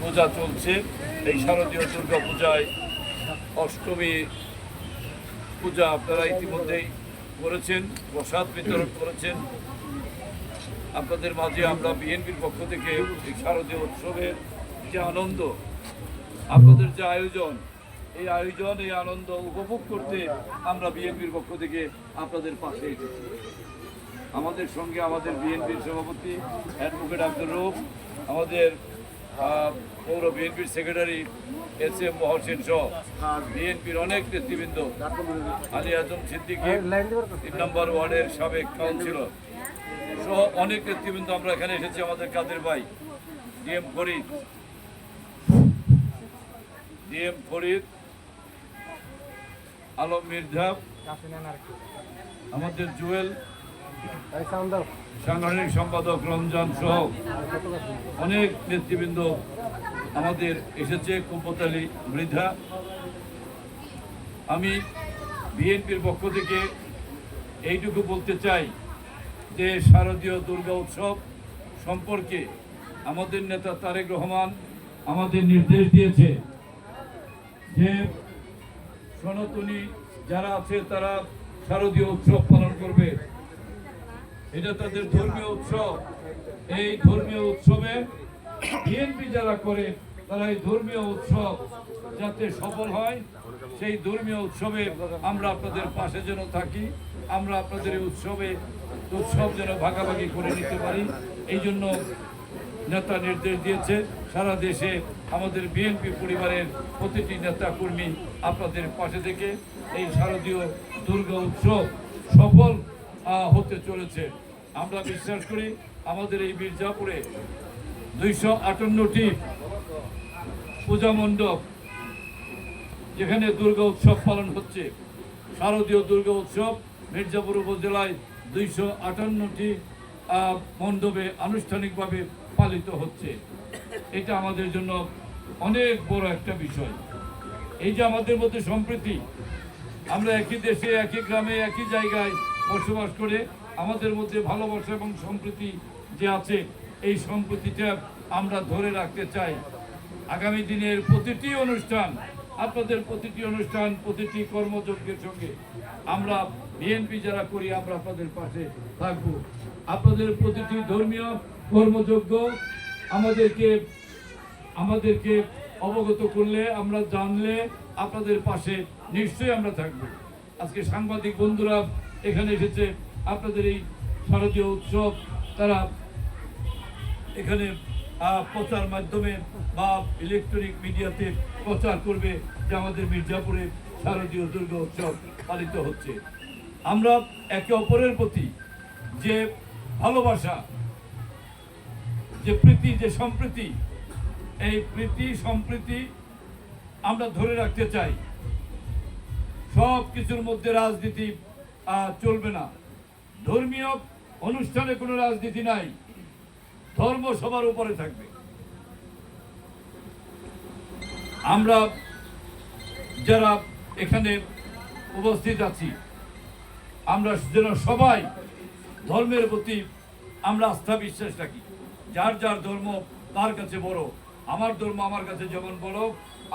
পূজা চলছে। এই শারদীয় দুর্গা পূজায় অষ্টমী পূজা আপনারা ইতিমধ্যেই করেছেন, প্রসাদ বিতরণ করেছেন। আপনাদের মাঝে আমরা বিএনপির পক্ষ থেকে এই শারদীয় উৎসবের যে আনন্দ, আপনাদের যে আয়োজন, এই আয়োজন, এই আনন্দ উপভোগ করতে আমরা বিএনপির পক্ষ থেকে আপনাদের পাশে এসেছি। আমাদের সঙ্গে আমাদের বিএনপির সভাপতি অ্যাডভোকেট আব্দুর রুফ আমাদের পৌর বিএনপির সেক্রেটারি এস এম মহসেন সহ বিএনপির অনেক নেতৃবৃন্দ। আলী আজম সিদ্দিকী তিন নম্বর ওয়ার্ডের সাবেক কাউন্সিলর সহ অনেক নেতৃবৃন্দ আমরা এখানে এসেছি, আমাদের কাদের ভাই, ডিএম ফরিদ। ডিএম ফরিদ, আলম মির্জা, আমাদের জুয়েল সাংগঠনিক সম্পাদক রমজান সহ অনেক নেতৃবৃন্দ আমাদের এসেছে কুপতালি মৃধা। আমি বিএনপির পক্ষ থেকে এইটুকু বলতে চাই যে শারদীয় দুর্গা উৎসব সম্পর্কে আমাদের নেতা তারেক রহমান আমাদের নির্দেশ দিয়েছে যে সনাতনী যারা আছে তারা শারদীয় উৎসব পালন করবে। এটা তাদের ধর্মীয় উৎসব। এই ধর্মীয় উৎসবে বিএনপি যারা করে, তারা এই ধর্মীয় উৎসব যাতে সফল হয়, সেই ধর্মীয় উৎসবে আমরা আপনাদের পাশে যেন থাকি, আমরা আপনাদের এই উৎসবে উৎসব যেন ভাগাভাগি করে নিতে পারি। এই জন্য নেতা নির্দেশ দিয়েছে, সারা দেশে আমাদের বিএনপি পরিবারের প্রতিটি নেতা কর্মী আপনাদের পাশে থেকে এই শারদীয় দুর্গা উৎসব সফল হতে চলেছে। আমরা বিশ্বাস করি আমাদের এই মির্জাপুরে দুইশো আটান্নটি পূজা মণ্ডপ, যেখানে দুর্গা উৎসব পালন হচ্ছে। শারদীয় দুর্গা উৎসব মির্জাপুর উপজেলায় দুইশো আটান্নটি মণ্ডপে আনুষ্ঠানিকভাবে পালিত হচ্ছে। এটা আমাদের জন্য অনেক বড় একটা বিষয়। এই যে আমাদের মধ্যে সম্প্রীতি, আমরা একই দেশে, একই গ্রামে, একই জায়গায় বসবাস করে, আমাদের মধ্যে ভালোবাসা এবং সম্প্রীতি যে আছে, এই সম্প্রীতিটা আমরা ধরে রাখতে চাই। আগামী দিনের প্রতিটি অনুষ্ঠান, আপনাদের প্রতিটি অনুষ্ঠান, প্রতিটি কর্মযজ্ঞের সঙ্গে আমরা বিএনপি যারা করি, আমরা আপনাদের পাশে থাকব। আপনাদের প্রতিটি ধর্মীয় কর্মযজ্ঞ আমাদেরকে আমাদেরকে অবগত করলে, আমরা জানলে আপনাদের পাশে নিশ্চয়ই আমরা থাকব। আজকে সাংবাদিক বন্ধুরা এখানে এসেছে আপনাদের এই শারদীয় উৎসব। তারা এখানে প্রচার মাধ্যমে বা ইলেকট্রনিক মিডিয়াতে প্রচার করবে যে আমাদের মির্জাপুরে শারদীয় দুর্গা উৎসব পালিত হচ্ছে। আমরা একে অপরের প্রতি যে ভালোবাসা, যে প্রীতি, যে সম্প্রীতি, এই প্রীতি, সম্প্রীতি আমরা ধরে রাখতে চাই। সব কিছুর মধ্যে রাজনীতি চলবে না। ধর্মীয় অনুষ্ঠানে কোনো রাজনীতি নাই। ধর্ম সবার উপরে থাকবে। আমরা যারা এখানে উপস্থিত আছি, আমরা যেন সবাই ধর্মের প্রতি আমরা আস্থা বিশ্বাস রাখি। যার যার ধর্ম তার কাছে বড়, আমার ধর্ম আমার কাছে যেমন বড়,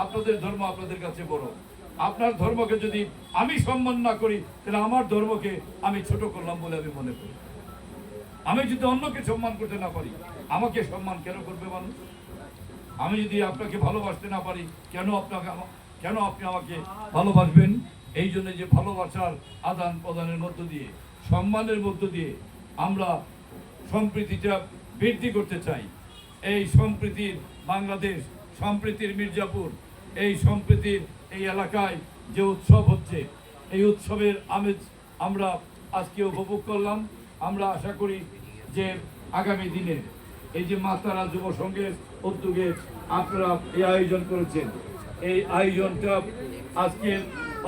আপনাদের ধর্ম আপনাদের কাছে বড়। আপনার ধর্মকে যদি আমি সম্মান না করি, তাহলে আমার ধর্মকে আমি ছোট করলাম বলে আমি মনে করি। আমি যদি অন্যকে সম্মান করতে না পারি, আমাকে সম্মান কেন করবে মানুষ? আমি যদি আপনাকে ভালোবাসতে না পারি, কেন আপনাকে কেন আপনি আমাকে ভালোবাসবেন? এই জন্য যে ভালোবাসার আদান প্রদানের মধ্য দিয়ে, সম্মানের মধ্য দিয়ে আমরা সম্প্রীতিটা বৃদ্ধি করতে চাই। এই সম্প্রীতির বাংলাদেশ, সম্প্রীতির মির্জাপুর, এই সম্প্রীতির এই এলাকায় যে উৎসব হচ্ছে, এই উৎসবের আমেজ আমরা আজকে উপভোগ করলাম। আমরা আশা করি যে আগামী দিনে এই যে মাতারা যুব সংঘের উদ্যোগে আপনারা এই আয়োজন করেছেন। এই আয়োজনটা আজকে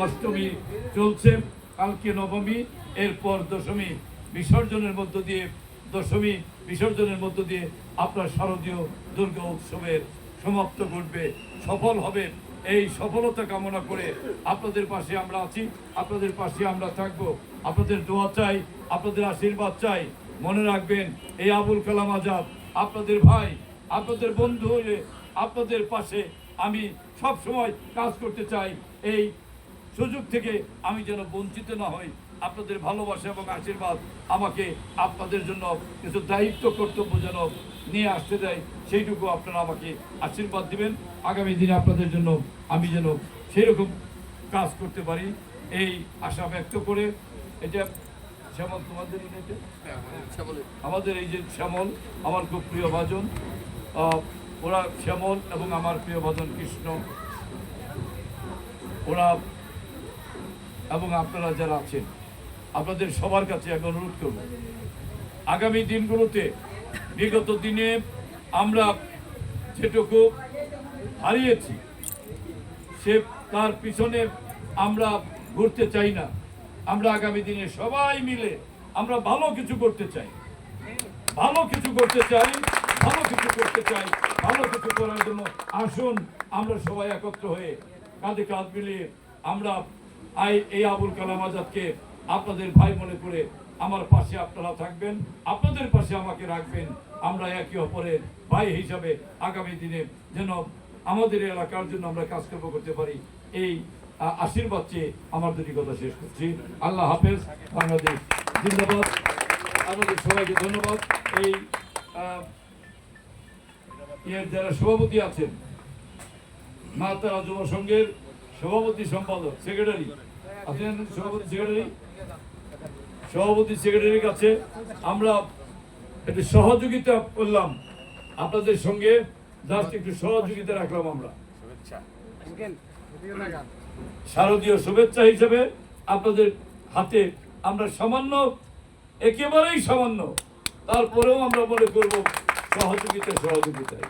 অষ্টমী চলছে, কালকে নবমী, এরপর দশমী বিসর্জনের মধ্য দিয়ে, দশমী বিসর্জনের মধ্য দিয়ে আপনার শারদীয় দুর্গা উৎসবের সমাপ্ত ঘটবে, সফল হবে। এই সফলতা কামনা করে আপনাদের পাশে আমরা আছি, আপনাদের পাশে আমরা থাকব। আপনাদের দোয়া চাই, আপনাদের আশীর্বাদ চাই। মনে রাখবেন, এই আবুল কালাম আজাদ, আপনাদের ভাই, আপনাদের বন্ধু হয়ে আপনাদের পাশে আমি সব সময় কাজ করতে চাই। এই সুযোগ থেকে আমি যেন বঞ্চিত না হই। আপনাদের ভালোবাসা এবং আশীর্বাদ আমাকে আপনাদের জন্য কিছু দায়িত্ব, কর্তব্য যেন নিয়ে আসতে দেয় সেইটুকু আপনারা আমাকে আশীর্বাদ দিবেন। আগামী দিনে আপনাদের জন্য আমি যেন সেরকম কাজ করতে পারি এই আশা ব্যক্ত করে। এটা শ্যামল তোমাদের এটা আমাদের এই যে শ্যামল আমার খুব প্রিয় ভাজন। ওরা শ্যামল এবং আমার প্রিয় ভাজন কৃষ্ণ। ওরা এবং আপনারা যারা আছেন আপনাদের সবার কাছে আমি অনুরোধ করব আগামী দিনগুলোতে বিগত দিনে আমরা যেটুকু হারিয়েছি, সে তার পিছনে আমরা ঘুরতে চাই না। আমরা আগামী দিনে সবাই মিলে আমরা ভালো কিছু করতে চাই। ভালো কিছু করতে চাই, ভালো কিছু করতে চাই, ভালো কিছু করার জন্য আসুন, আমরা সবাই একত্র হয়ে কাঁধে কাঁধ মিলিয়ে আমরা এই আবুল কালাম আজাদকে আপনাদের ভাই মনে করে আমার পাশে আপনারা থাকবেন, আপনাদের পাশে আমাকে রাখবেন। আমরা একে অপরের ভাই হিসাবে আগামী দিনে যেন আমাদের এলাকার জন্য আমরা কাজকর্ম করতে পারি, এই আশীর্বাদ চেয়ে আমার দুটি কথা শেষ করছি। আল্লাহ হাফেজ, বাংলাদেশ জিন্দাবাদ। আপনাদের সবাইকে ধন্যবাদ। এই যারা সভাপতি আছেন, মাতারা যুব সংঘের সভাপতি সম্পাদক, সেক্রেটারি। আছেন সভাপতি, সেক্রেটারি? সভাপতি সেক্রেটারির কাছে আমরা একটু সহযোগিতা করলাম আপনাদের সঙ্গে। জাস্ট একটু সহযোগিতা রাখলাম আমরা। শারদীয় শুভেচ্ছা হিসেবে আপনাদের হাতে আমরা সামান্য একেবারেই সামান্য তারপরেও আমরা মনে করব সহযোগিতা সহযোগিতায়